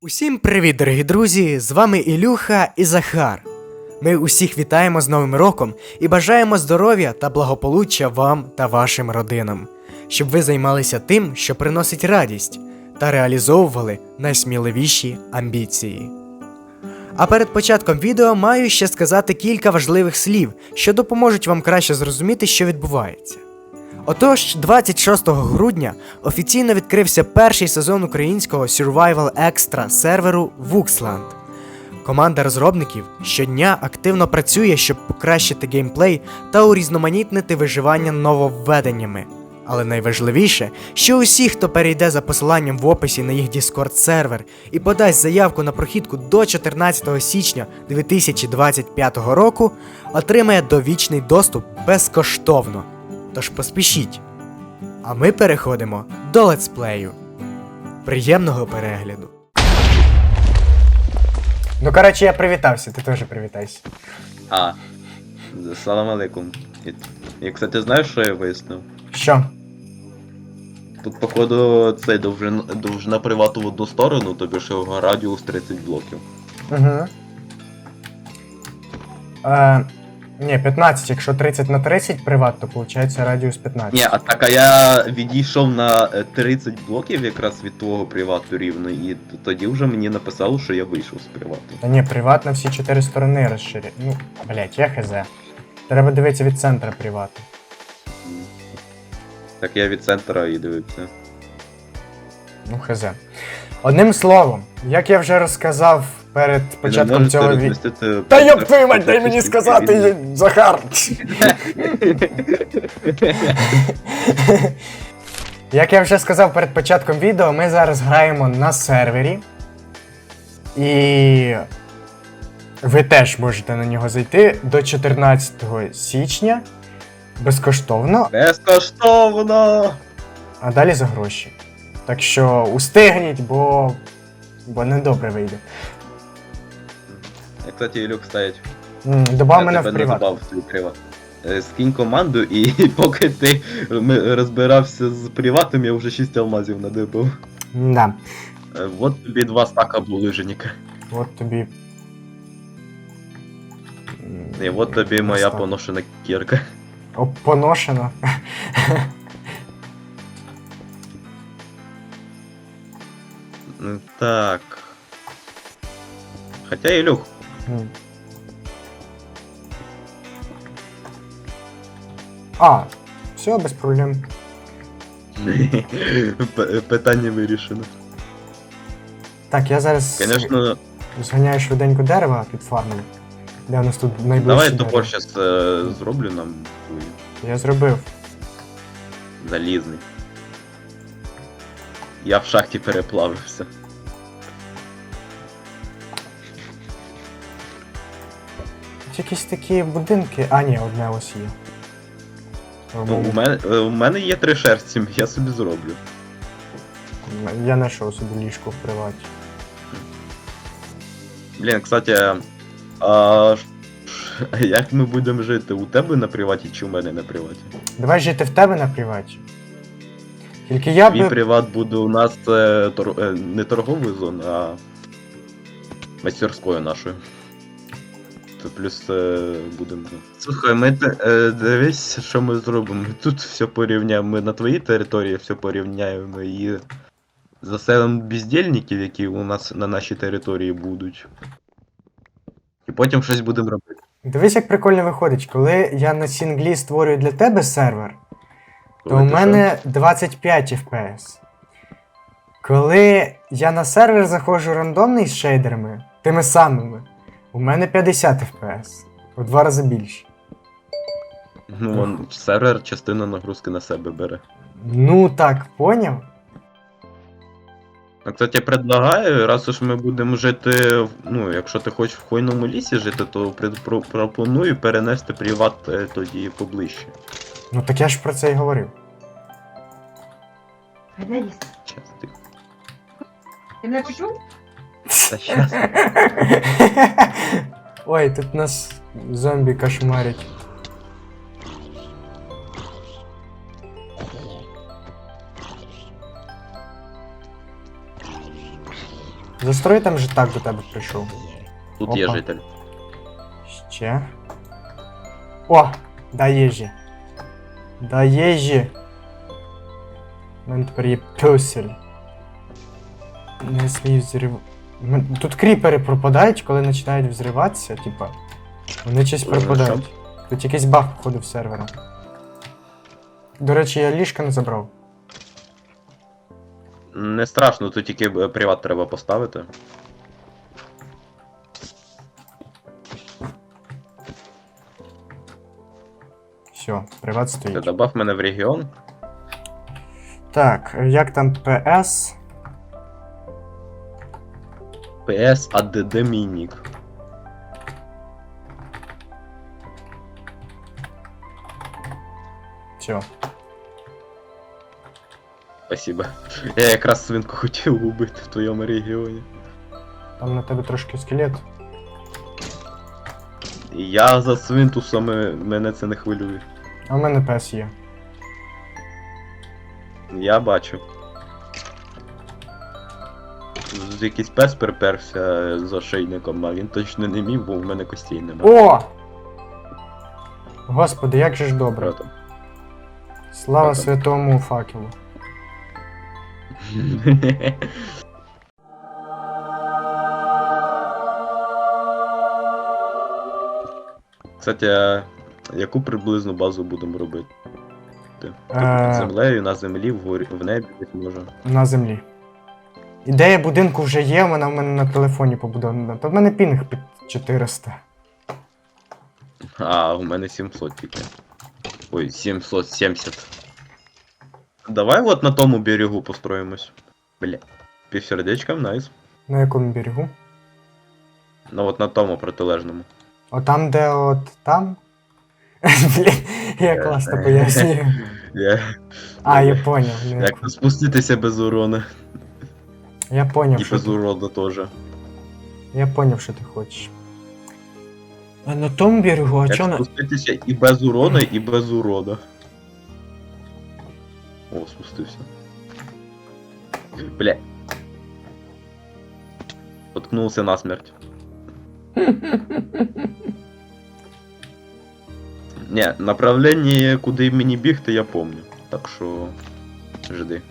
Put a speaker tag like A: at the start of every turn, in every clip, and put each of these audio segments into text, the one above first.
A: Усім привіт, дорогі друзі! З вами Ілюха і Захар. Ми усіх вітаємо з Новим роком і бажаємо здоров'я та благополуччя вам та вашим родинам, щоб ви займалися тим, що приносить радість, та реалізовували найсміливіші амбіції. А перед початком відео маю ще сказати кілька важливих слів, що допоможуть вам краще зрозуміти, що відбувається. Отож, 26 грудня офіційно відкрився перший сезон українського Survival Extra серверу Vuxland. Команда розробників щодня активно працює, щоб покращити геймплей та урізноманітнити виживання нововведеннями. Але найважливіше, що усі, хто перейде за посиланням в описі на їх Discord сервер і подасть заявку на прохідку до 14 січня 2025 року, отримає довічний доступ безкоштовно. Тож поспішіть. А ми переходимо до летсплею. Приємного перегляду. Ну, коротше, я привітався, ти теж привітайся.
B: А. Салам алейкум. І, кстати, знаєш, що я вияснив?
A: Що?
B: Тут, походу, цей довжина, довжина привату в одну сторону, тобі ж його радіус 30 блоків.
A: Угу. Е, ні, 15, якщо 30 на 30 приват, то виходить радіус 15.
B: Ні, а так а я відійшов на е, 30 блоків якраз від твого привату рівно, і т- тоді вже мені написало, що я вийшов з привату.
A: Та ні, приват на всі 4 сторони розширює. Ну, блять, я хз. Треба дивитися від центра привату.
B: Так я від центра і дивився.
A: Ну, хз. Одним словом, як я вже розказав перед початком цього
B: перезмістити
A: Та йоп твою мать, дай мені сказати, Захар! Як я вже сказав перед початком відео, ми зараз граємо на сервері. І ви теж можете на нього зайти до 14 січня безкоштовно,
B: Безкоштовно!
A: а далі за гроші. Так що устигніть, бо, бо недобре вийде.
B: Кстати, Ілюк.
A: М, Добав мене в приват.
B: добав свій приват. Е, Скинь команду, і поки ти розбирався з приватом, я вже 6 алмазів надибав.
A: Да.
B: Е, От тобі два стака булиженіка.
A: От тобі.
B: І от тобі моя поношена кірка.
A: О, поношено.
B: Ну, Так. Хоча Ілюх,
A: М. А, все, без проблем.
B: п- питання вирішено.
A: Так, я зараз
B: Звісно,
A: зганяю швиденько дерева під фармою. Де у нас тут найближче
B: давай
A: дерево.
B: топор зараз зроблю нам
A: Я зробив.
B: залізний. Я в шахті переплавився.
A: Тут якісь такі будинки. А, ні, одне ось є.
B: Ну, у, мене, е, у мене є три шерсті, я собі зроблю.
A: Я знайшов собі ліжко в приваті.
B: Блін, кстати, а як ми будемо жити? У тебе на приваті чи у мене на приваті?
A: Давай жити в тебе на приваті. Тільки я
B: Твій
A: би.
B: приват буде у нас е, тор... е, не торговою зоною, а мастерською нашою. То плюс е, будемо. Слухай, ми е, дивись, що ми зробимо. Ми тут все порівняємо. Ми на твоїй території все порівняємо і заселимо бездільників, які у нас на нашій території будуть. І потім щось будемо робити.
A: Дивись, як прикольно виходить, коли я на сінглі створюю для тебе сервер, то
B: Коли
A: у
B: ти
A: мене 25 FPS. Коли я на сервер заходжу рандомний з шейдерами, тими самими, у мене 50 FPS. У два рази більше.
B: Ну, вон, сервер частину нагрузки на себе бере.
A: Ну так, поняв?
B: А кстати, я предлагаю, раз уж ми будемо жити, в- ну, якщо ти хочеш в хвойному лісі жити, то пред- про- пропоную перенести приват е, тоді поближче.
A: Ну так я ж про це й говорив.
B: Щас, тихо.
C: Ти мене почув?
B: Та щас.
A: Ой, тут нас зомбі кошмарять. Застрой там же так до тебе прийшов.
B: Тут є
A: Опа.
B: житель.
A: Ще. О! Дай їжі. Дай їжі. У мене тепер є пюсель. Не смій взрив. Тут кріпери пропадають, коли починають взриватися, типа. Вони щось пропадають. Тут якийсь баг походу в сервера. До речі, я ліжка не забрав.
B: Не страшно, тут тільки е, приват треба поставити.
A: Все, приват
B: Ти
A: стоїть.
B: добав мене в регіон.
A: Так, як там ПС?
B: PS ADD Мінік.
A: Все.
B: Спасибо. Я якраз свинку хотів убити в твоєму регіоні.
A: Там на тебе трошки скелет.
B: Я за свинтусами мене це не хвилює.
A: А в мене пес є.
B: Я бачу. Якийсь пес приперся за шийником, а він точно не міг, бо в мене костей немає.
A: О! Господи, як же ж добре.
B: Брата.
A: Слава
B: Що
A: святому факелу.
B: Кстати, а яку приблизно базу будемо робити? Під
A: Е,
B: землею, на землі, вгорі, в небі десь може.
A: на землі. Ідея будинку вже є, вона в мене на телефоні побудована. Та в мене пінг під 400.
B: А, у мене 700 тільки. Ой, 770. Давай от на тому берегу построїмось. Бля. Півсердечком, найс.
A: На якому берегу?
B: Ну от на тому протилежному.
A: Отам, де от там. Блін, я класно пояснюю. А, я поняв.
B: Як спуститися без урона.
A: Я поняв,
B: І
A: що
B: без
A: ти,
B: урода теж.
A: я поняв, що ти хочеш. А на тому берегу, а
B: Як
A: чо на.
B: спуститися і без урона, і без урода. О, спустився. Бля. Поткнувся насмерть. Не, направлення, куди мені бігти, я помню. Так що. Жди.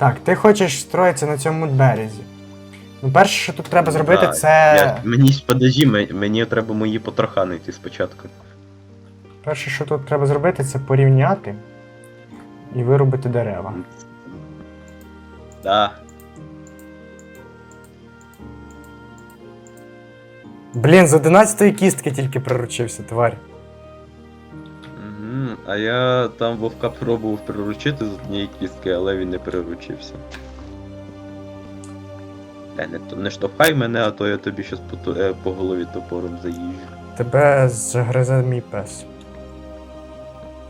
A: Так, ти хочеш строїтися на цьому березі. Ну, перше, що тут треба зробити,
B: Да,
A: це.
B: Я, мені ж подожди, ме- мені треба мої потрохани йти спочатку.
A: Перше, що тут треба зробити, це порівняти і вирубити дерева.
B: Да.
A: Блін, з 11 кістки тільки приручився, тварь.
B: А я там вовка пробував приручити з однієї кістки, але він не приручився. Та не, не штовхай мене, а то я тобі щас по, е, по голові топором заїжджу.
A: Тебе загризе мій пес.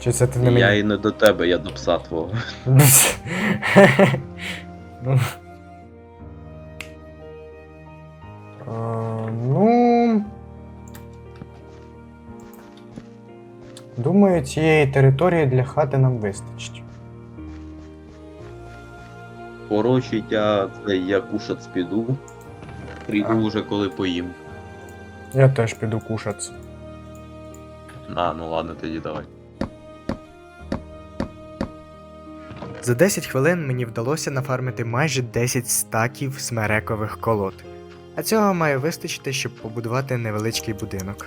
A: Чи це ти не
B: я і не до тебе, я до пса твого.
A: Думаю, цієї території для хати нам вистачить.
B: Коротше, я, це я кушать піду. Прийду
A: А.
B: уже коли поїм.
A: Я теж піду кушатися.
B: А, ну ладно, тоді давай.
A: За 10 хвилин мені вдалося нафармити майже 10 стаків смерекових колод. А цього має вистачити, щоб побудувати невеличкий будинок.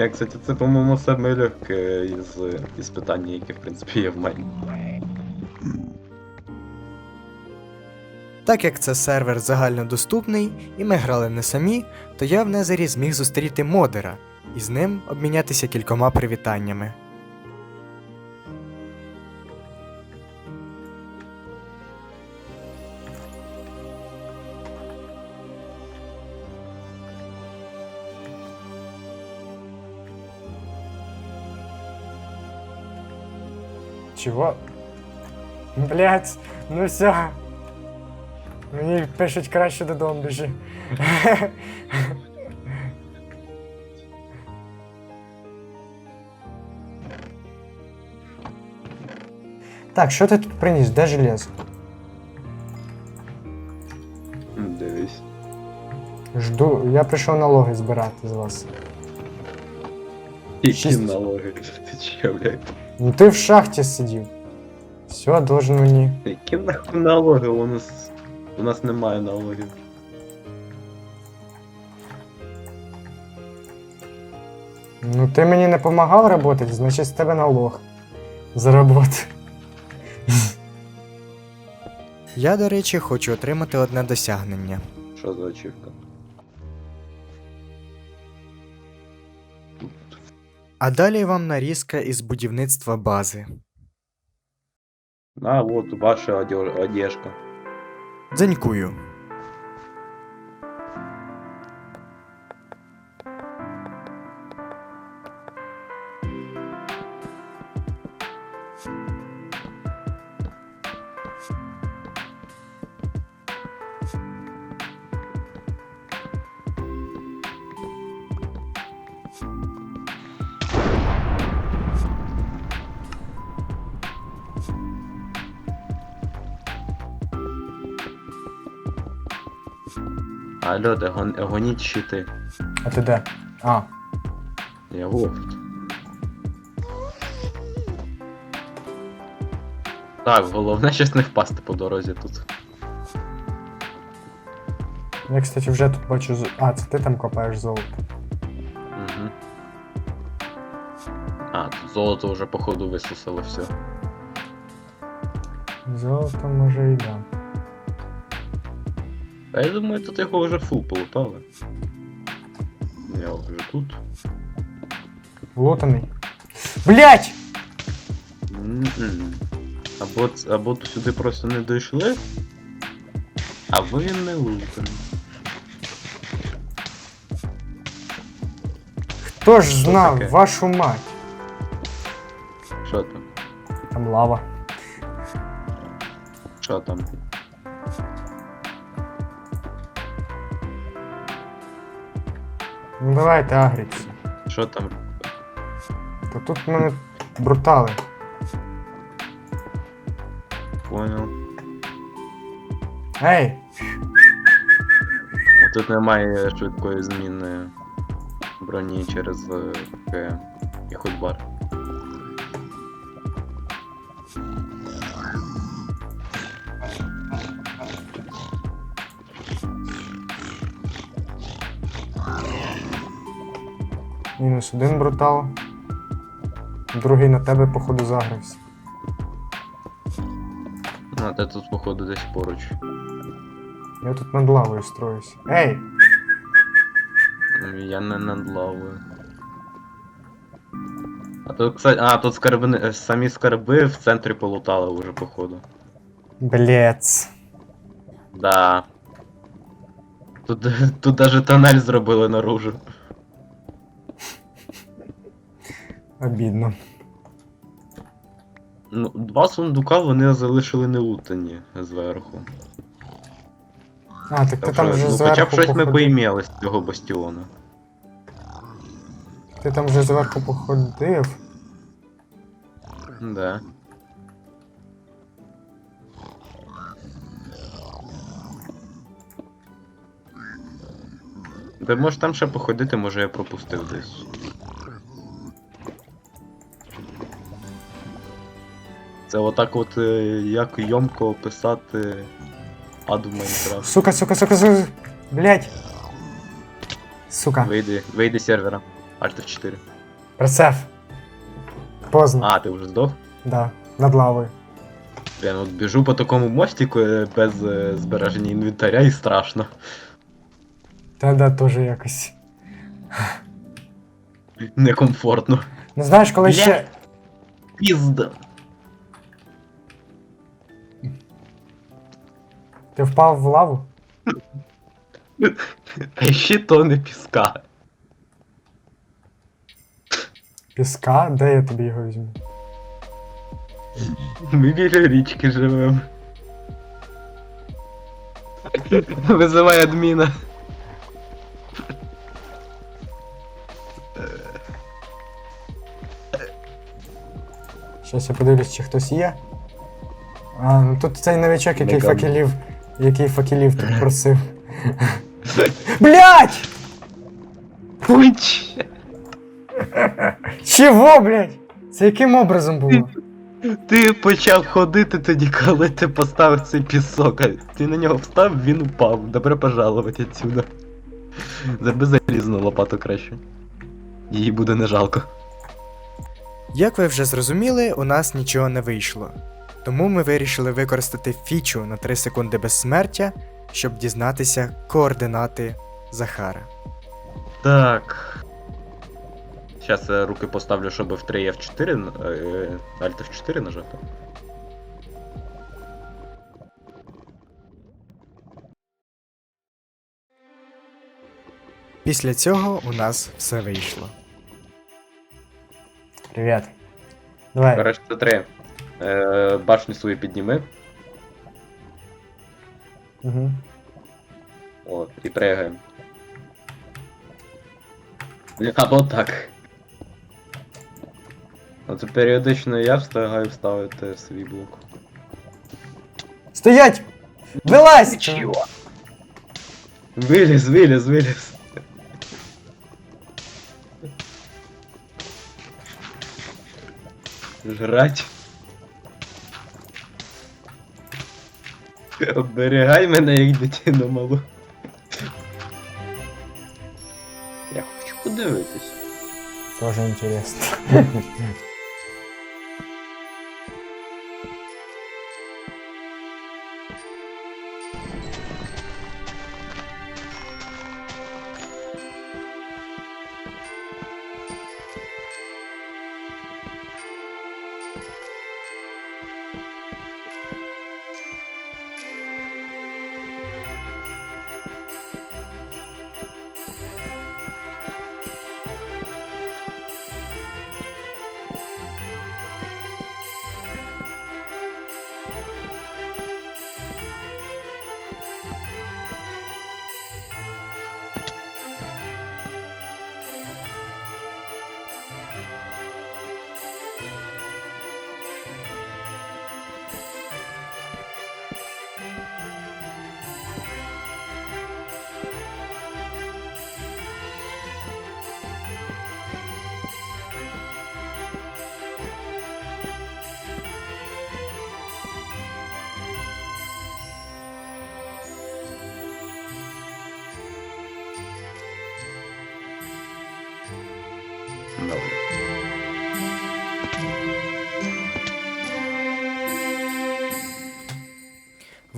B: Я, кстати, це, по-моєму, саме легке із, із питання, яке, в принципі, є в мене.
D: Так як це сервер загальнодоступний і ми грали не самі, то я в Незері зміг зустріти модера і з ним обмінятися кількома привітаннями.
A: Чего? Блять, ну все. Мені пишуть краще додому біжи. Так, що ти тут приніс? Де железо?
B: М, Дивись.
A: Жду. Я прийшов налоги збирати з вас.
B: Які
A: Шість.
B: налоги? Ти че, блядь?
A: Ну ти в шахті сидів. Все, должен мені.
B: Які нахуй налоги? У нас. У нас немає налогів.
A: Ну ти мені не допомагав працювати, значить з тебе налог. За роботу.
D: Я, до речі, хочу отримати одне досягнення.
B: Що за ачівка?
D: А далі вам нарізка із будівництва бази.
B: А, от ваша одежка.
D: Дзенькую.
B: Алло, де гон... гоніть щити.
A: А ти де? А,
B: Я вот. Так, головне щось не впасти по дорозі тут.
A: я, кстати, вже тут бачу. з- А, це ти там копаєш золото.
B: Угу. А, тут золото вже походу висусило все.
A: Золото може і.
B: А я думаю, тут його вже фул полутали. Я вже тут.
A: Лутаний. Блять!
B: М-м. Або, ц- або тут сюди просто не дійшли, або він не лутаний.
A: Хто ж знав
B: таке?
A: вашу мать?
B: Що там?
A: Там лава.
B: Що там?
A: Ну давайте агріться.
B: Що там?
A: Та тут мене брутали.
B: Понял.
A: Ей!
B: Тут немає швидкої зміни броні через е, КМ і ходьбар.
A: Мінус один брутал. Другий на тебе, походу, загрився.
B: А ти тут, походу, десь поруч.
A: Я тут над лавою строюсь. Ей!
B: Я не над лавою. А тут, кстати, а, тут скарби, не- самі скарби в центрі полутали уже, походу.
A: Блец.
B: Да. Тут, тут даже тоннель зробили наружу.
A: Обідно.
B: Ну, два сундука вони залишили не лутані зверху.
A: А, так ти там вже
B: ну,
A: зверху
B: хоча б щось ми
A: походив.
B: з цього бастіону.
A: Ти там вже зверху походив.
B: Да. Та може там ще походити, може я пропустив десь. Це отак от е, як йомко описати аду Майнкрафт.
A: Сука, сука, сука, сука. Блять. Сука.
B: Вийди, вийди з сервера. Alt F4.
A: Прицеп. Поздно.
B: А, ти вже здох?
A: Да. Над лавою.
B: Я от біжу по такому мостику е, без е, збереження інвентаря і страшно.
E: Та да, теж якось.
B: Некомфортно.
E: Ну знаєш, коли
B: Бля.
E: ще.
B: Пізда.
E: Ти впав в лаву?
B: А ще тони піска.
E: Піска? Де я тобі його візьму?
B: Ми біля річки живемо. Визивай адміна.
E: Щас я подивлюсь, чи хтось є. А, ну тут цей новичок, який
B: Меган.
E: факелів. Який факелів тут просив. Блять!
B: Пуч!
E: Чого, блять? Це яким образом було?
B: Ти почав ходити тоді, коли ти поставив цей пісок. а Ти на нього встав, він упав. Добре пожаловать отсюда. Заби залізну лопату краще. Її буде не жалко.
A: Як ви вже зрозуміли, у нас нічого не вийшло. Тому ми вирішили використати фічу на 3 секунди безсмертя, щоб дізнатися координати Захара.
B: Так. Зараз я руки поставлю, щоб в 3 F4, е, Alt F4 нажати.
A: Після цього у нас все вийшло.
E: Привіт. Давай.
B: Коротше, 3. Е, башню свою підніми.
E: Угу.
B: О, і пригаємо. Або так. Оце періодично я встигаю вставити свій блок.
E: Стоять! Вилазь!
B: Чого? Виліз, виліз, виліз. Жрать. Оберігай мене як дитину малу. Я хочу подивитись.
E: Тоже интересно.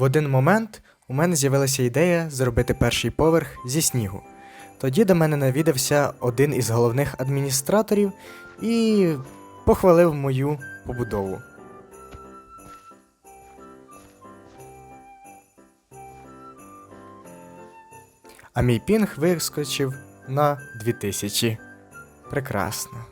A: В один момент у мене з'явилася ідея зробити перший поверх зі снігу. Тоді до мене навідався один із головних адміністраторів і похвалив мою побудову. А мій пінг вискочив на 2000. Прекрасно.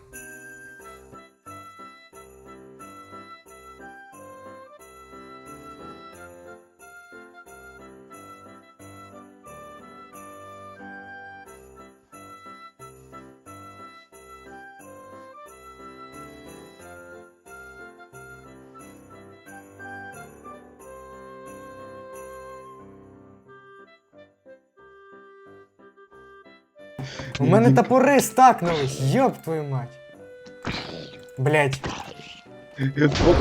E: Мене топори стакнулись, йоп твою мать. Блять,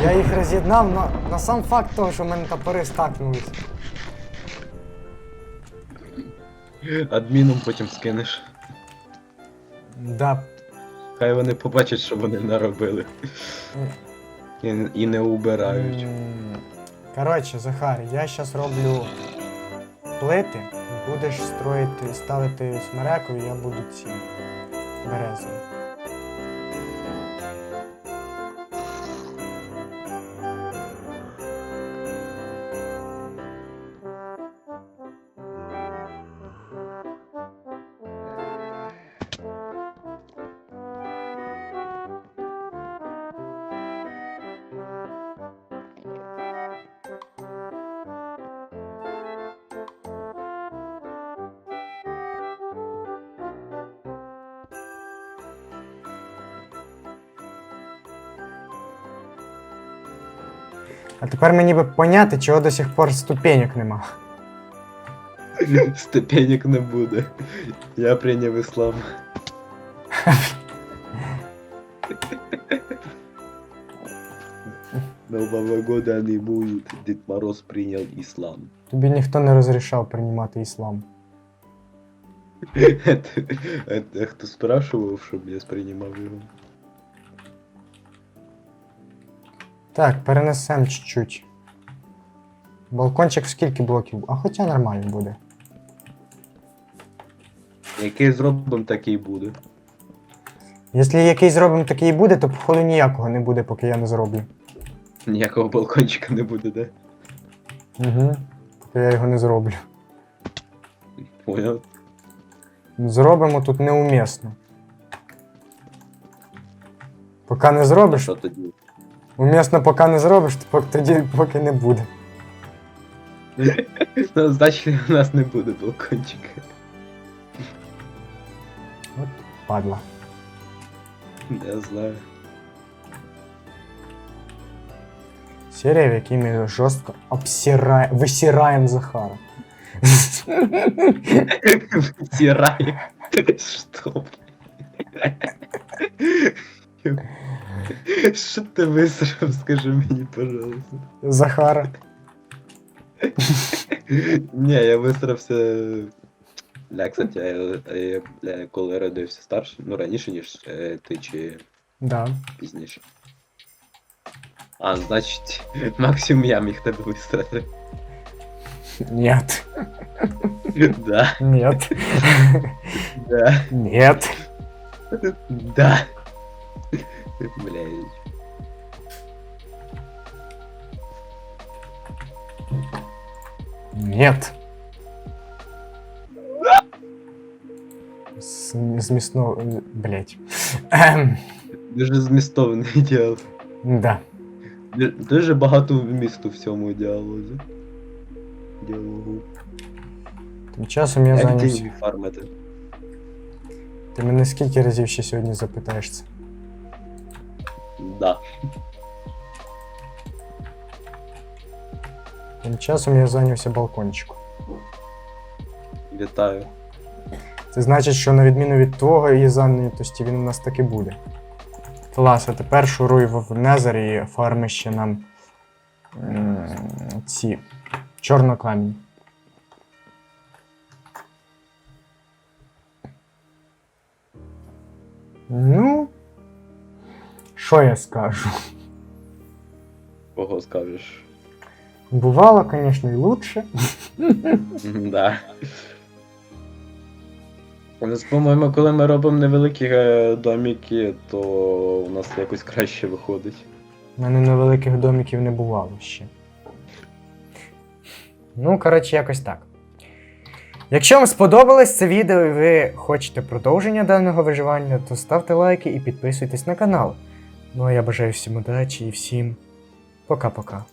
E: я їх роз'єднав на, на сам факт того, що в мене топори стакнулись.
B: Адміном потім скинеш.
E: Да.
B: Хай вони побачать, що вони наробили. І, і не убирають.
A: Коротше, Захар, я зараз роблю плити, будеш строїти, ставити смереку, я буду ці берези. А тепер мені би поняти, чого до сих пор ступенек нема.
B: Ступенек не буде. Я прийняв іслам. Нового года не будет. Дед Мороз принял ислам.
A: Тобі ніхто не розрішав приймати іслам.
B: Это, это кто спрашивал, чтобы я спринимал его?
A: Так, перенесемо чуть-чуть. Балкончик в скільки блоків? А хоча нормально буде.
B: Який зробимо, такий буде.
A: Якщо якийсь зробимо такий буде, то походу ніякого не буде, поки я не зроблю.
B: Ніякого балкончика не буде, да?
A: Угу. Поки я його не зроблю.
B: Понял?
A: Зробимо тут неумісно. Поки не зробиш,
B: Що тоді?
A: умісно поки не зробиш, то пок- тоді поки не буде.
B: Ну, значить, у нас не буде балкончика.
A: Падла.
B: Я знаю.
A: Серія, в якій ми жорстко обсираємо, висираємо Захара.
B: Втирай. Что? Що ти висрав, скажи мені, пожалуйста.
A: Захара.
B: Ні, я висрався. Бля, кстати, я, я, бля, коли родився старше, ну раніше, ніж е, ти чи
A: Да.
B: пізніше. А, значить, максимум я міг тебе висрати.
A: Нет.
B: Да,
A: Нет.
B: да,
A: Нет.
B: да. Блядь.
A: Нет. С- Змісно. Блять. Ем,
B: Дуже змістований діалог.
A: Да.
B: Ду- Дуже багато вмісту в цьому діалозі. Діалогу.
A: Тим часом я
B: Як
A: зайнявся.
B: деньги фармити?
A: Ти мене скільки разів ще сьогодні запитаєш це?
B: Да.
A: Тим часом я зайнявся балкончиком.
B: Вітаю.
A: Це значить, що на відміну від твого зайнятості, він у нас таки буде. Клас, а тепер шуруй в Незер і фарми ще нам м, ці чорнокамінь. Ну, що я скажу?
B: Кого скажеш?
A: Бувало, звісно, і лучше.
B: Да. У нас, по-моєму, коли ми робимо невеликі е, доміки, то у нас якось краще виходить.
A: У мене невеликих домиків не бувало ще. Ну, коротше, якось так. Якщо вам сподобалось це відео і ви хочете продовження даного виживання, то ставте лайки і підписуйтесь на канал. Ну а я бажаю всім удачі і всім пока-пока.